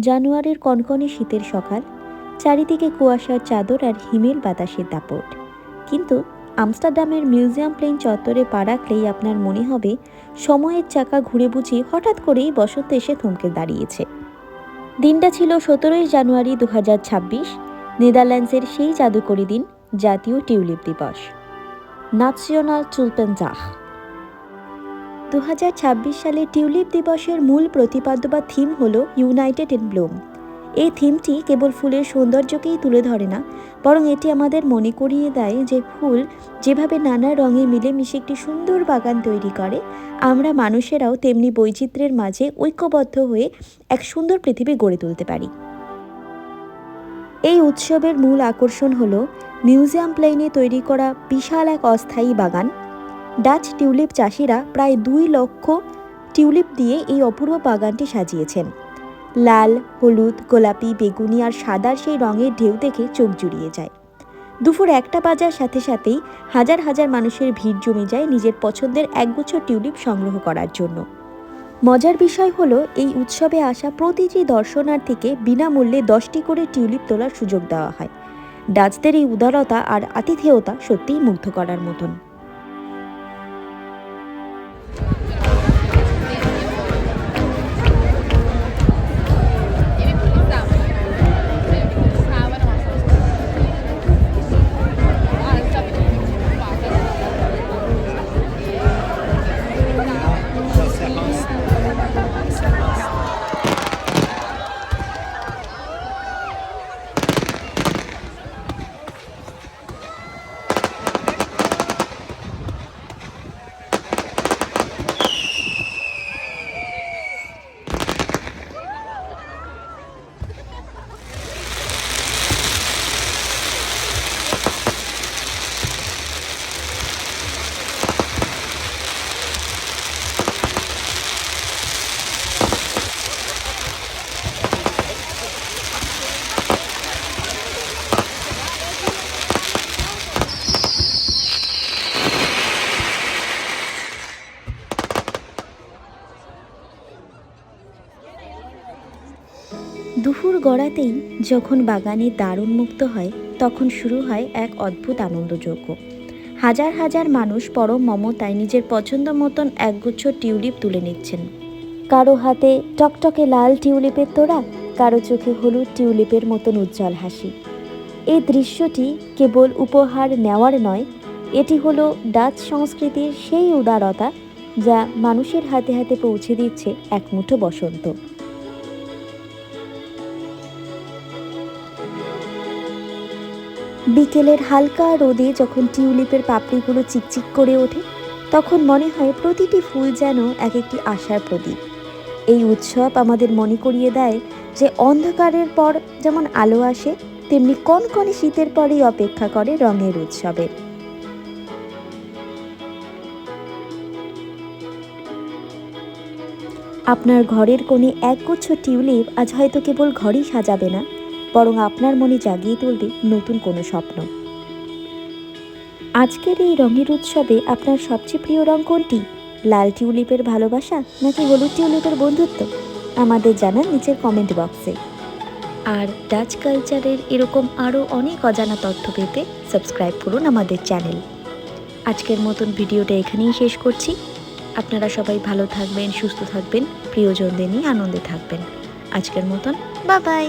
জানুয়ারির কনকনে শীতের সকাল, চারিদিকে কুয়াশার চাদর আর হিমেল বাতাসের দাপট। কিন্তু আমস্টারডামের মিউজিয়াম প্লেন চত্বরে পা রাখলেই আপনার মনে হবে, সময়ের চাকা ঘুরে বুঝি হঠাৎ করেই বসন্ত এসে থমকে দাঁড়িয়েছে। দিনটা ছিল সতেরোই জানুয়ারি দু হাজার ছাব্বিশ, নেদারল্যান্ডসের সেই জাদুকরী দিন, জাতীয় টিউলিপ দিবস। ন্যাশনাল চুলপেনজাহ দু হাজার ছাব্বিশ সালে টিউলিপ দিবসের মূল প্রতিপাদ্য বা থিম হল ইউনাইটেড ইন ব্লুম। এই থিমটি কেবল ফুলের সৌন্দর্যকেই তুলে ধরে না, বরং এটি আমাদের মনে করিয়ে দেয় যে ফুল যেভাবে নানা রঙে মিলেমিশে একটি সুন্দর বাগান তৈরি করে, আমরা মানুষেরাও তেমনি বৈচিত্র্যের মাঝে ঐক্যবদ্ধ হয়ে এক সুন্দর পৃথিবী গড়ে তুলতে পারি। এই উৎসবের মূল আকর্ষণ হল মিউজিয়াম প্লেনে তৈরি করা বিশাল এক অস্থায়ী বাগান। ডাচ টিউলিপ চাষিরা প্রায় দুই লক্ষ টিউলিপ দিয়ে এই অপূর্ব বাগানটি সাজিয়েছেন। লাল, হলুদ, গোলাপি, বেগুনি আর সাদার সেই রঙের ঢেউ দেখে চোখ জুড়িয়ে যায়। দুপুর একটা বাজার সাথে সাথেই হাজার হাজার মানুষের ভিড় জমে যায় নিজের পছন্দের একগুচ্ছ টিউলিপ সংগ্রহ করার জন্য। মজার বিষয় হলো, এই উৎসবে আসা প্রতিটি দর্শনার্থীকে বিনামূল্যে দশটি করে টিউলিপ তোলার সুযোগ দেওয়া হয়। ডাচদের এই উদারতা আর আতিথেয়তা সত্যিই মুগ্ধ করার মতন। দুপুর গড়াতেই যখন বাগানে দারুণ মুক্ত হয়, তখন শুরু হয় এক অদ্ভুত আনন্দযজ্ঞ। হাজার হাজার মানুষ পরম মমতায় নিজের পছন্দ মতন একগুচ্ছ টিউলিপ তুলে নিচ্ছেন। কারও হাতে টকটকে লাল টিউলিপের তোড়া, কারও চোখে হলুদ টিউলিপের মতন উজ্জ্বল হাসি। এই দৃশ্যটি কেবল উপহার নেওয়ার নয়, এটি হলো ডাচ সংস্কৃতির সেই উদারতা যা মানুষের হাতে হাতে পৌঁছে দিচ্ছে এক মুঠো বসন্ত। বিকেলের হালকা রোদে যখন টিউলিপের পাপড়িগুলো চিকচিক করে ওঠে, তখন মনে হয় প্রতিটি ফুল যেন এক একটি আশার প্রদীপ। এই উৎসব আমাদের মনে করিয়ে দেয় যে অন্ধকারের পর যেমন আলো আসে, তেমনি কনকনে শীতের পরেই অপেক্ষা করে রঙের উৎসবের আপনার ঘরের কোণে একগুচ্ছ টিউলিপ আজ হয়তো কেবল ঘরই সাজাবে না। বরং আপনার মনে জাগিয়ে তুলবে নতুন কোনো স্বপ্ন। আজকের এই রঙের উৎসবে আপনার সবচেয়ে প্রিয় রং কোনটি? লাল টিউলিপের ভালোবাসা নাকি হলুদ টিউলিপের বন্ধুত্ব? আমাদের জানান নিচের কমেন্ট বক্সে আর ডাচ কালচারের এরকম আরও অনেক অজানা তথ্য পেতে সাবস্ক্রাইব করুন আমাদের চ্যানেল আজকের মতন ভিডিওটা এখানেই শেষ করছি। আপনারা সবাই ভালো থাকবেন, সুস্থ থাকবেন, প্রিয়জনদের নিয়ে আনন্দে থাকবেন। আজকের মতন বা বাই